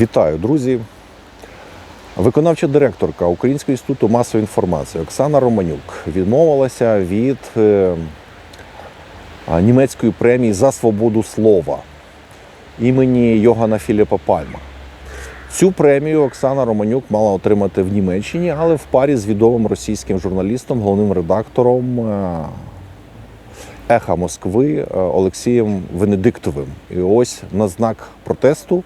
Вітаю, друзі. Виконавча директорка Українського інституту масової інформації Оксана Романюк відмовилася від е, німецької премії за свободу слова імені Йогана Філіпа Пальма. Цю премію Оксана Романюк мала отримати в Німеччині, але в парі з відомим російським журналістом, головним редактором е, Еха Москви Олексієм Венедиктовим. І ось на знак протесту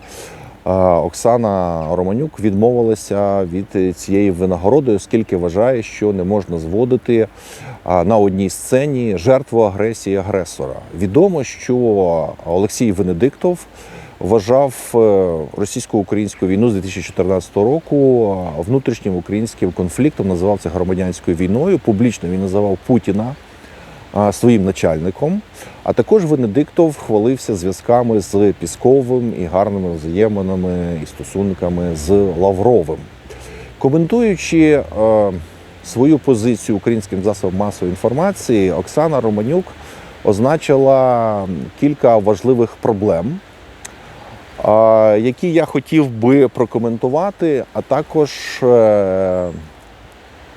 Оксана Романюк відмовилася від цієї винагороди, оскільки вважає, що не можна зводити на одній сцені жертву агресії агресора. Відомо, що Олексій Венедиктов вважав е, російсько-українську війну з 2014 року внутрішнім українським конфліктом, називав це громадянською війною. Публічно він називав Путіна своїм начальником. А також Венедиктов хвалився зв'язками з Пісковим і гарними взаєминами і стосунками з Лавровим. Коментуючи е, свою позицію українським засобам масової інформації, Оксана Романюк означила кілька важливих проблем, які я хотів би прокоментувати, а також е,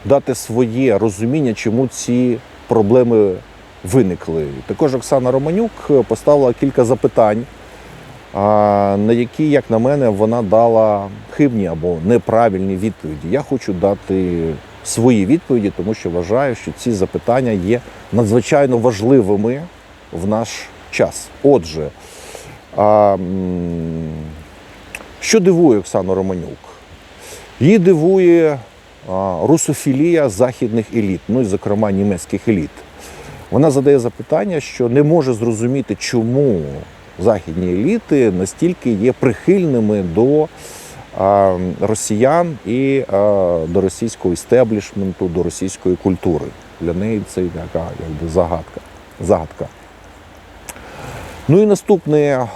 дати своє розуміння, чому ці проблеми виникли. Також Оксана Романюк поставила кілька запитань, на які, як на мене, вона дала хибні або неправильні відповіді. Я хочу дати свої відповіді, тому що вважаю, що ці запитання є надзвичайно важливими в наш час. Отже, що дивує Оксану Романюк? Її дивує русофілія західних еліт, ну і зокрема німецьких еліт. Вона задає запитання, що не може зрозуміти, чому західні еліти настільки є прихильними до росіян і до російського істеблішменту, до російської культури. Для неї це така якби загадка. загадка. Ну і наступне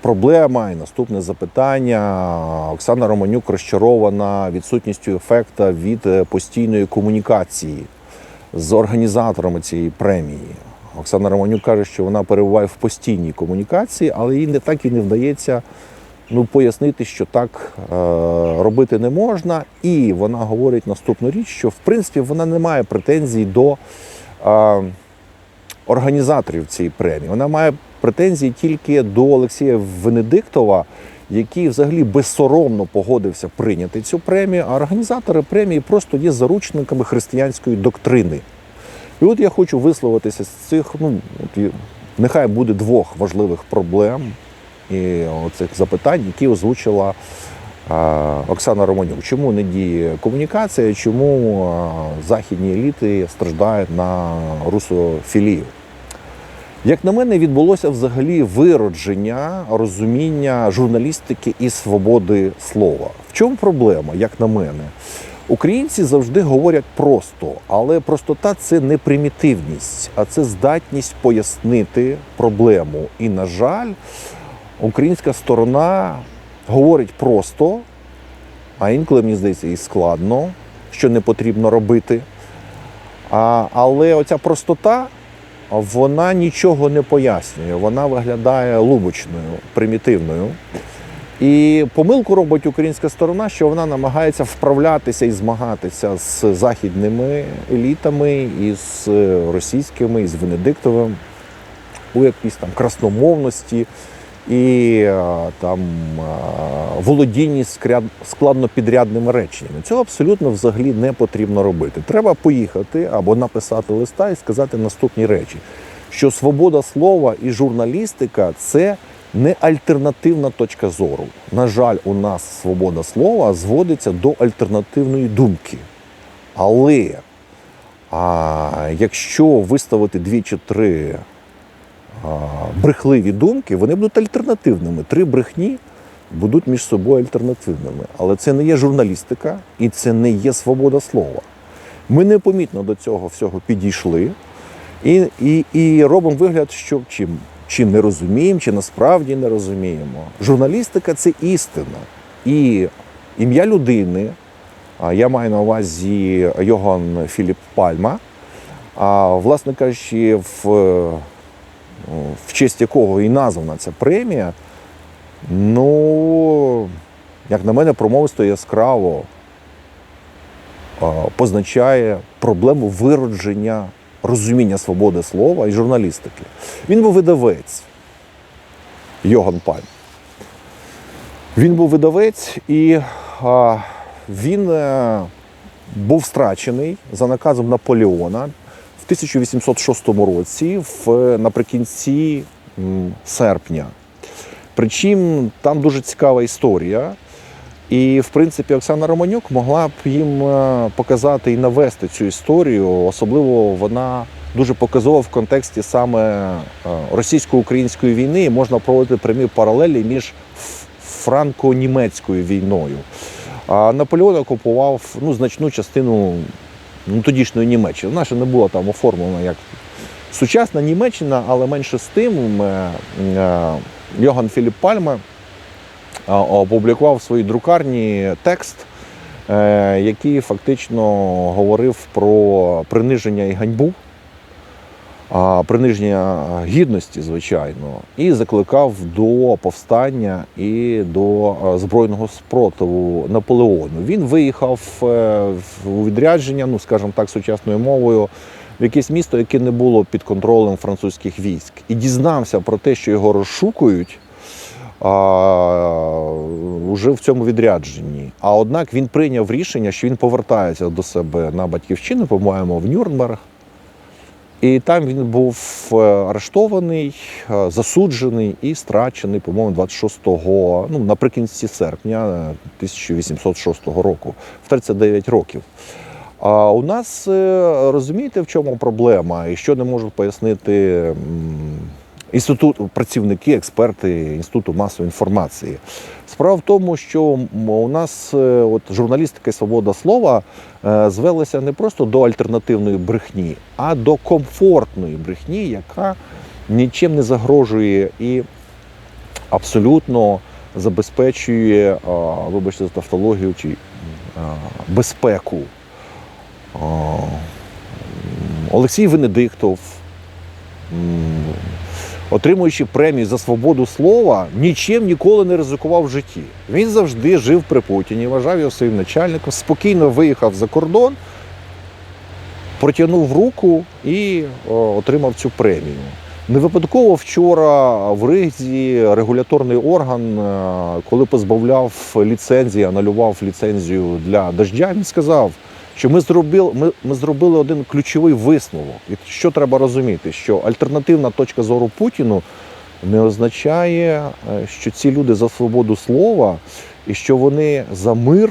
проблема, і наступне запитання. Оксана Романюк розчарована відсутністю ефекта від е, постійної комунікації з організаторами цієї премії. Оксана Романюк каже, що вона перебуває в постійній комунікації, але їй не так і не вдається ну, пояснити, що так е, робити не можна. І вона говорить наступну річ, що в принципі вона не має претензій до. Е, організаторів цієї премії. Вона має претензії тільки до Олексія Венедиктова, який взагалі безсоромно погодився прийняти цю премію, а організатори премії просто є заручниками християнської доктрини. І от я хочу висловитися з цих, ну от нехай буде двох важливих проблем і оцих запитань, які озвучила Оксана Романюк. Чому не діє комунікація? Чому західні еліти страждають на русофілію? Як на мене, відбулося взагалі виродження розуміння журналістики і свободи слова. В чому проблема, як на мене? Українці завжди говорять просто, але простота це не примітивність, а це здатність пояснити проблему. І, на жаль, українська сторона говорить просто, а інколи, мені здається, і складно, що не потрібно робити. А, але оця простота вона нічого не пояснює, вона виглядає лубочною, примітивною. І помилку робить українська сторона, що вона намагається вправлятися і змагатися з західними елітами, і з російськими, і з Венедиктовим у якійсь там красномовності і е, там е, володінні скряд- складнопідрядними реченнями. Цього абсолютно взагалі не потрібно робити. Треба поїхати або написати листа і сказати наступні речі: що свобода слова і журналістика це не альтернативна точка зору. На жаль, у нас свобода слова зводиться до альтернативної думки. Але а, якщо виставити дві чи три брехливі думки, вони будуть альтернативними. Три брехні будуть між собою альтернативними. Але це не є журналістика і це не є свобода слова. Ми непомітно до цього всього підійшли і, і, і робимо вигляд, що чим, чи не розуміємо, чи насправді не розуміємо. Журналістика це істина. І ім'я людини, я маю на увазі Йоган Філіп Пальма, власне кажучи, в в честь якого і названа ця премія, ну як на мене, промовисто яскраво позначає проблему виродження розуміння свободи слова і журналістики. Він був видавець Йоган Пальм. Він був видавець і він е, був страчений за наказом Наполеона 1806 році, в, наприкінці серпня. Причому там дуже цікава історія. І, в принципі, Оксана Романюк могла б їм е, показати і навести цю історію. Особливо вона дуже показова в контексті саме е, російсько-української війни. Можна проводити прямі паралелі між франко-німецькою війною. А Наполеон окупував ну, значну частину ну, тодішньої Німеччини. Вона ще не була там оформлена як сучасна Німеччина, але менше з тим е, е, Йоган Філіп Пальме опублікував в своїй друкарні текст, е, який фактично говорив про приниження і ганьбу, приниження гідності, звичайно, і закликав до повстання і до збройного спротиву Наполеону. Він виїхав е, у відрядження, ну скажімо так, сучасною мовою. В якесь місто, яке не було під контролем французьких військ, і дізнався про те, що його розшукують, а, уже в цьому відрядженні. А однак він прийняв рішення, що він повертається до себе на батьківщину, по-моєму, в Нюрнберг. І там він був е, арештований, е, засуджений і страчений, по-моєму, 26-го, ну, наприкінці серпня е, 1806 року, в 39 років. А у нас е, розумієте, в чому проблема, і що не можуть пояснити інститут, працівники, експерти інституту масової інформації. Справа в тому, що у нас е, от журналістика і свобода слова е, звелася не просто до альтернативної брехні, а до комфортної брехні, яка нічим не загрожує і абсолютно забезпечує, вибачте за тавтологію, чи безпеку. Олексій Венедиктов, отримуючи премію за свободу слова, нічим ніколи не ризикував в житті. Він завжди жив при Путіні, вважав його своїм начальником, спокійно виїхав за кордон, протягнув руку і отримав цю премію. Не випадково вчора в Ризі регуляторний орган, е, коли позбавляв ліцензії, анулював ліцензію для дождя, він сказав, що ми зробили, ми, ми зробили один ключовий висновок. І що треба розуміти? Що альтернативна точка зору Путіну не означає, е, що ці люди за свободу слова і що вони за мир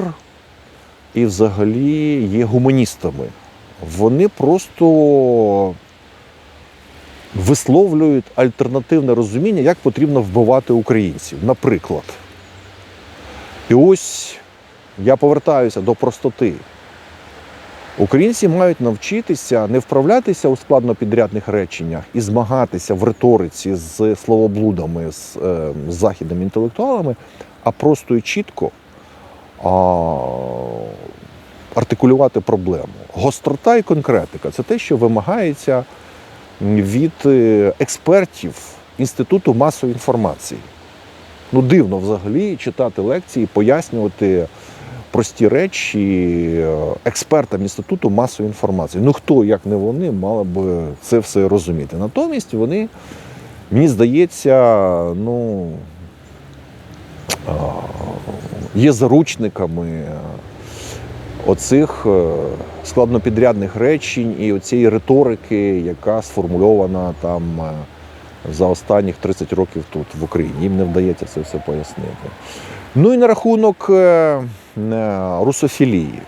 і взагалі є гуманістами. Вони просто висловлюють альтернативне розуміння, як потрібно вбивати українців. Наприклад. І ось я повертаюся до простоти. Українці мають навчитися не вправлятися у складнопідрядних реченнях і змагатися в риториці з словоблудами, з, е, з західними інтелектуалами, а просто і чітко а, артикулювати проблему. Гострота і конкретика це те, що вимагається від е, експертів Інституту масової інформації. Ну, дивно взагалі читати лекції, пояснювати прості речі е, експертам Інституту масової інформації. Ну хто, як не вони, мали б це все розуміти. Натомість вони, мені здається, ну, є заручниками оцих е, складнопідрядних речень і оцієї риторики, яка сформульована там е, за останніх 30 років тут в Україні. Їм не вдається це все пояснити. Ну і на рахунок е, е, русофілії.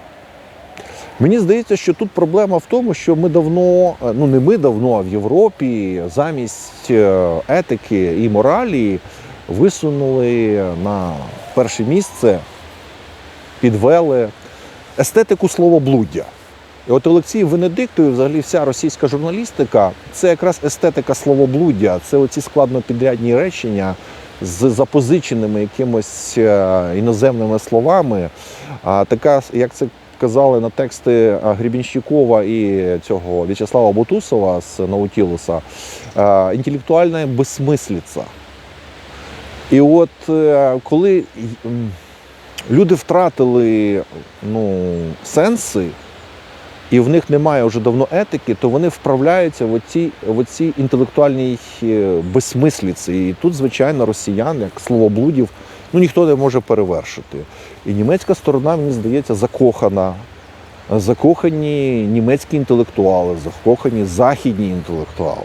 Мені здається, що тут проблема в тому, що ми давно, е, ну не ми давно, а в Європі замість етики і моралі висунули на перше місце, підвели естетику словоблуддя. І от Олексій Венедиктов, і взагалі вся російська журналістика, це якраз естетика словоблуддя, це оці складнопідрядні речення з запозиченими якимось е, іноземними словами. А така, як це казали на тексти а, Гребінщикова і цього В'ячеслава Бутусова з Наутілуса, е, інтелектуальна безсмислиця. І от е, коли люди втратили ну, сенси, і в них немає вже давно етики, то вони вправляються в оці, в оці інтелектуальній е, безсмисліці. І тут, звичайно, росіян, як словоблудів, ну ніхто не може перевершити. І німецька сторона, мені здається, закохана. Закохані німецькі інтелектуали, закохані західні інтелектуали.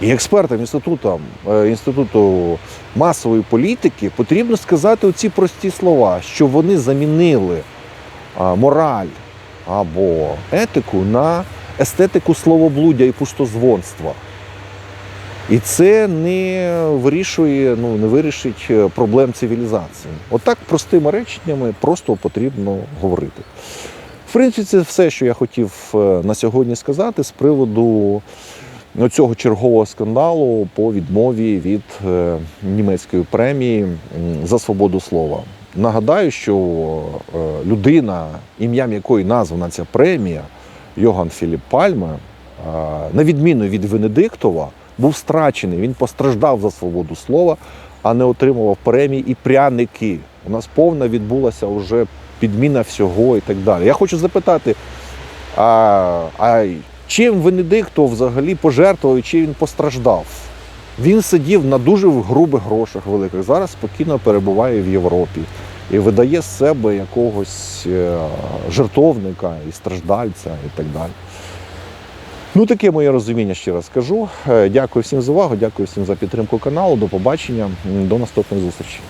І експертам інститутам, е, інституту масової політики потрібно сказати оці прості слова, що вони замінили мораль або етику на естетику словоблуддя і пустозвонства. І це не вирішує, ну не вирішить е, проблем цивілізації. Отак простими реченнями просто потрібно говорити. В принципі, це все, що я хотів е, на сьогодні сказати з приводу ну, цього чергового скандалу по відмові від е, німецької премії за свободу слова. Нагадаю, що е, людина, ім'ям якої названа ця премія, Йоган Філіп Пальме, на відміну від Венедиктова, був страчений. Він постраждав за свободу слова, а не отримував премії і пряники. У нас повна відбулася вже підміна всього і так далі. Я хочу запитати, а, а чим Венедиктов взагалі пожертвував і чи він постраждав? Він сидів на дуже грубих грошах великих. Зараз спокійно перебуває в Європі і видає з себе якогось е, жертовника і страждальця і так далі. Ну, таке моє розуміння, ще раз скажу. Е, Дякую всім за увагу, дякую всім за підтримку каналу. До побачення, до наступних зустрічей.